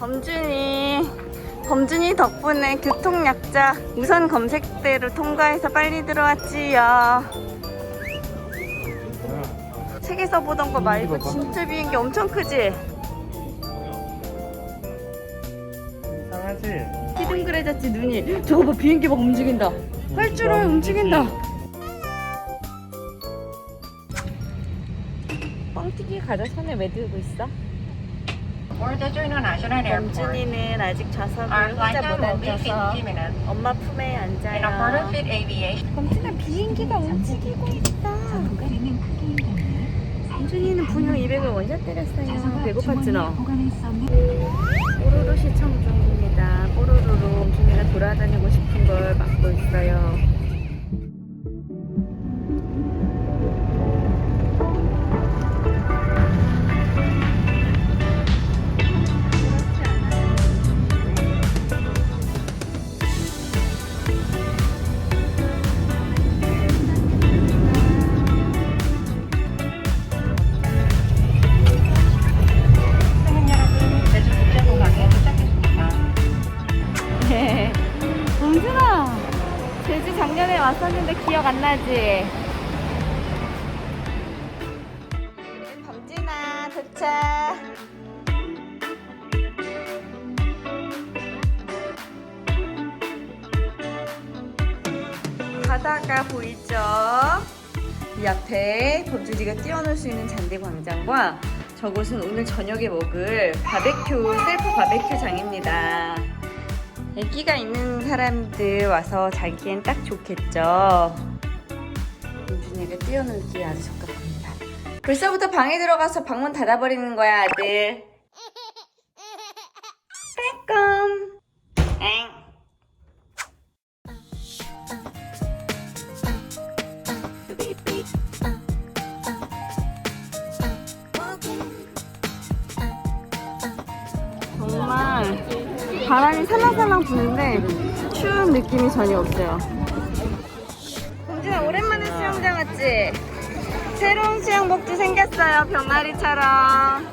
범준이 범준이 덕분에 교통약자 우선 검색대로 통과해서 빨리 들어왔지요. 책에서 보던 거 말고 진짜 비행기 엄청 크지? 이상하지? 히든그레졌지 눈이. 저거 봐 비행기 막 움직인다. 활주로에 움직인다. 뻥튀기 과자 손에 왜 들고 있어? 범준이는 아직 좌석을 Our flight 혼자 못 time will be 앉아서 50 minutes. 엄마 품에 In a 앉아요. 범준아 비행기가 움직이고 있다. 범준이는 분유 200을 원샷 때렸어요. 배고팠지 너? 뽀로로 시청 중입니다. 뽀로로로 범준이가 돌아다니고 싶은 걸 막고 있어요. 왔었는데 기억 안 나지? 범준아, 도착. 바다가 보이죠? 이 앞에 범준이가 뛰어놀 수 있는 잔디 광장과 저곳은 오늘 저녁에 먹을 바베큐 셀프 바베큐장입니다. 애기가 있는 사람들 와서 자기엔 딱 좋겠죠. 범준이가 뛰어놀기에 아주 적합합니다. 벌써부터 방에 들어가서 방문 닫아버리는 거야 아들. 빼꼼. 바람이 살랑살랑 부는데 추운 느낌이 전혀 없어요. 공준아 오랜만에 수영장 왔지? 새로운 수영복도 생겼어요 병아리처럼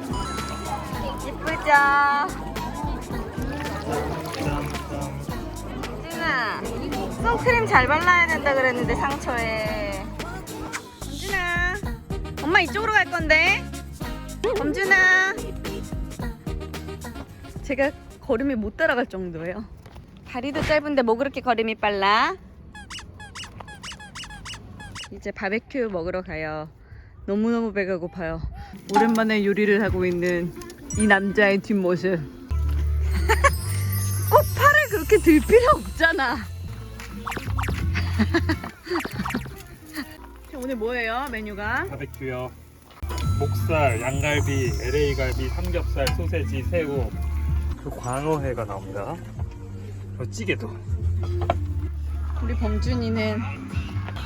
이쁘죠? 공준아 선크림 잘 발라야 된다 그랬는데 상처에 공준아 엄마 이쪽으로 갈 건데 범준아 제가 걸음이 못 따라갈 정도예요. 다리도 짧은데 뭐 그렇게 걸음이 빨라? 이제 바베큐 먹으러 가요. 너무너무 배가 고파요. 오랜만에 요리를 하고 있는 이 남자의 뒷모습. 꼭 팔을 그렇게 들 필요 없잖아. 오늘 뭐예요 메뉴가? 바베큐요. 목살, 양갈비, LA 갈비, 삼겹살, 소세지, 새우, 그 광어회가 나옵니다. 그리고 찌개도. 우리 범준이는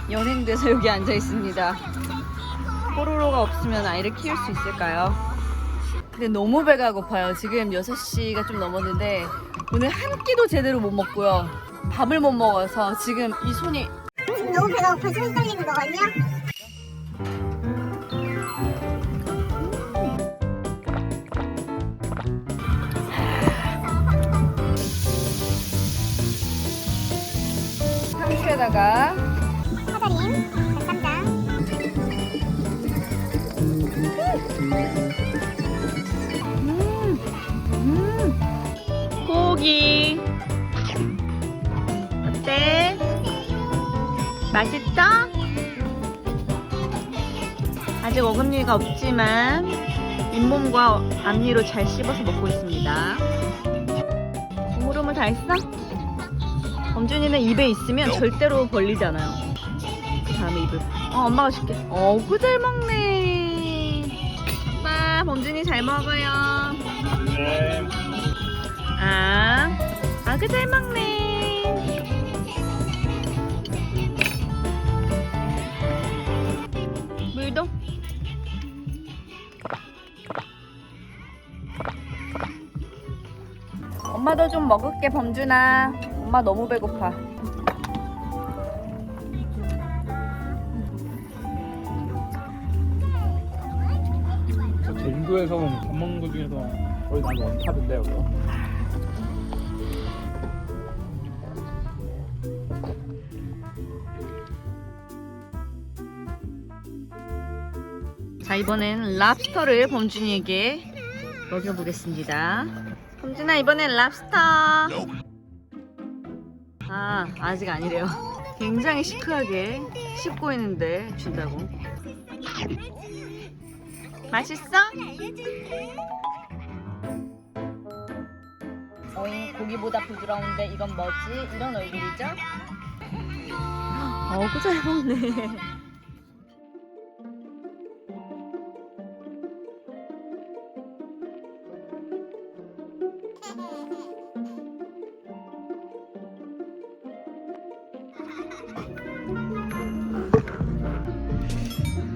연행돼서 여기 앉아 있습니다. 뽀로로가 없으면 아이를 키울 수 있을까요? 근데 너무 배가 고파요. 지금 6시가 좀 넘었는데 오늘 한 끼도 제대로 못 먹고요. 밥을 못 먹어서 지금 이 손이 너무 배가 고파 손 떨리는 거 같냐? 상추에다가 사다림, 닭간장, 음, 음, 고기 어때? 맛있어? 아직 어금니가 없지만 잇몸과 앞니로 잘 씹어서 먹고 있습니다. 우물우물 다 했어? 범준이는 입에 있으면 절대로 벌리지 않아요. 그 다음에 입을. 어, 엄마가 줄게. 어, 그잘 먹네. 오빠, 범준이 잘 먹어요. 네. 아, 아그 잘 먹네. 물도. 엄마도 좀 먹을게 범준아. 엄마 너무 배고파. 저 제주도에서 밥 먹는 것 중에서 거의 난 원탑인데 여기. 자 이번엔 랍스터를 범준이에게 먹여보겠습니다. 범준아 이번엔 랍스터. 아 아직 아니래요. 굉장히 시크하게 씹고 있는데 준다고. 맛있어? 어잉 고기보다 부드러운데 이건 뭐지? 이런 얼굴이죠? 어구 잘 먹네.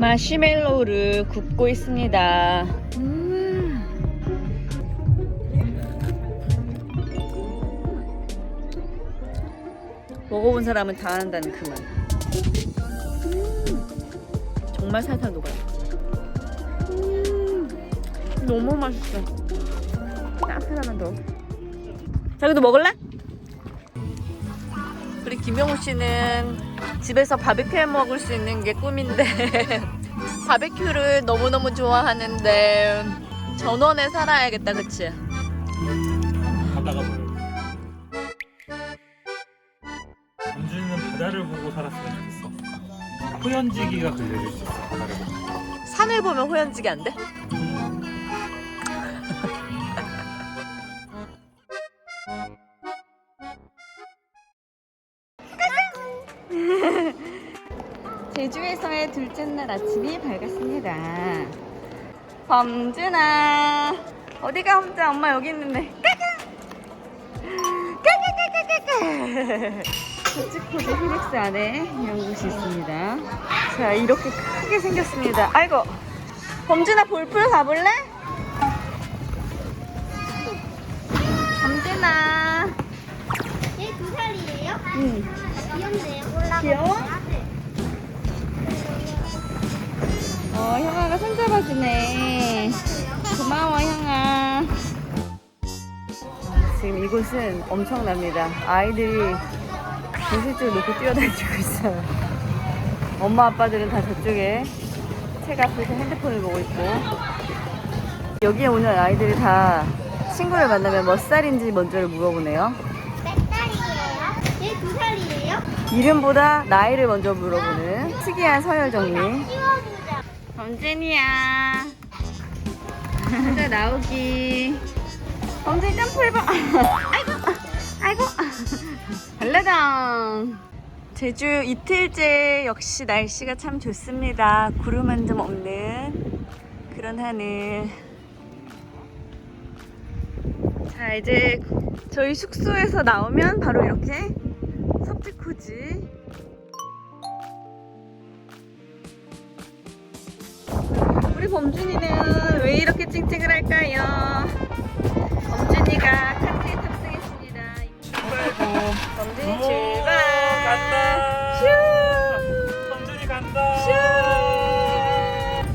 마시멜로우를 굽고 있습니다. 음. 먹어본 사람은 다 안다는 그 말. 음. 정말 살살 녹아요. 음. 너무 맛있어. 따뜻하면 더. 자기도 먹을래? 우리 김영우 씨는 집에서 바베큐 해 먹을 수 있는 게 꿈인데 바베큐를 너무너무 좋아하는데 전원에 살아야겠다 그치? 바다가 보여. 은준이는 바다를 보고 살았으면 좋겠어. 호연지기가 그려질 수 있어 바다를 보고. 산을 보면 호연지기 안 돼? 제주에서의 둘째 날 아침이 밝았습니다. 범준아, 어디가 혼자 엄마 여기 있는데. 까까! 까까까까까까! 저축코드 히닉스 안에 이런 곳이 있습니다. 자, 이렇게 크게 생겼습니다. 아이고, 범준아 볼풀 가볼래? 범준아, 얘 두 살이에요? 응, 귀엽네요. 몰라. 귀여워? 어, 형아가 손잡아주네. 고마워, 형아. 지금 이곳은 엄청납니다. 아이들이 도시쪽에 놓고 뛰어다니고 있어요. 엄마, 아빠들은 다 저쪽에 책 앞에서 핸드폰을 보고 있고. 여기에 오는 아이들이 다 친구를 만나면 몇 살인지 먼저 물어보네요. 몇 살이에요? 얘두 살이에요? 이름보다 나이를 먼저 물어보는 특이한 서열 정리. 범준이야. 혼자 나오기. 범준이 점프 해봐. 아이고, 아이고. 발레당. 제주 이틀째 역시 날씨가 참 좋습니다. 구름 한 점 없는 그런 하늘. 자, 이제 저희 숙소에서 나오면 바로 이렇게 섭지코지 우리 범준이는 왜 이렇게 찡찡을 할까요? 범준이가 카트에 탑승했습니다. 범준이 출발. 간다. 슈. 범준이 간다. 슈.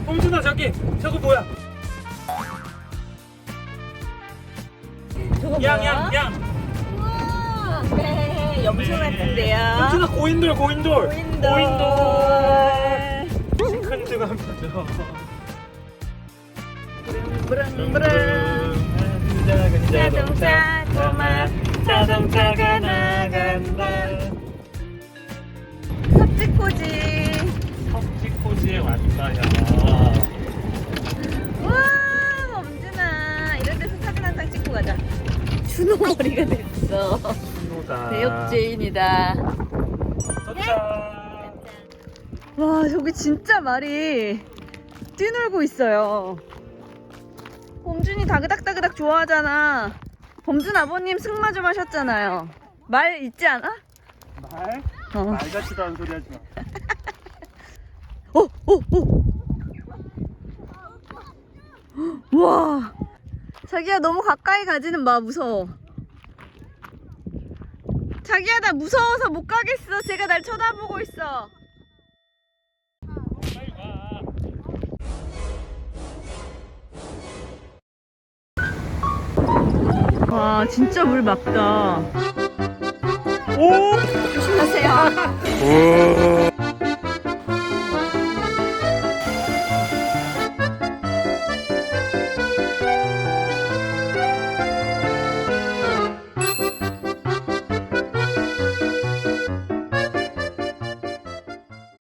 범준아 저기 저거 뭐야? 저거 양 뭐야? 양 양. 우와, 네, 염소 같은데요. 범준아 고인돌 고인돌. 고인돌. 고인돌. 시큰둥하면서. 부릉부릉. 자동차 고마 자동차가 나간다 섭지코지 석지코지에 왔다 야. 와 범준아 이런 데서 사진 한 장 찍고 가자 준호 머리가 됐어 신호다. 대역죄인이다 도착. 와 저기 진짜 말이 뛰놀고 있어요 범준이 다그닥다그닥 좋아하잖아 범준 아버님 승마 좀 하셨잖아요 말 있지 않아? 말? 어. 말 같지도 않은 소리 하지 마. 오, 오, 오. 와, 자기야 너무 가까이 가지는 마 무서워. 자기야 나 무서워서 못 가겠어. 제가 날 쳐다보고 있어. 와 진짜 물 맑다. 오! 조심하세요. 오!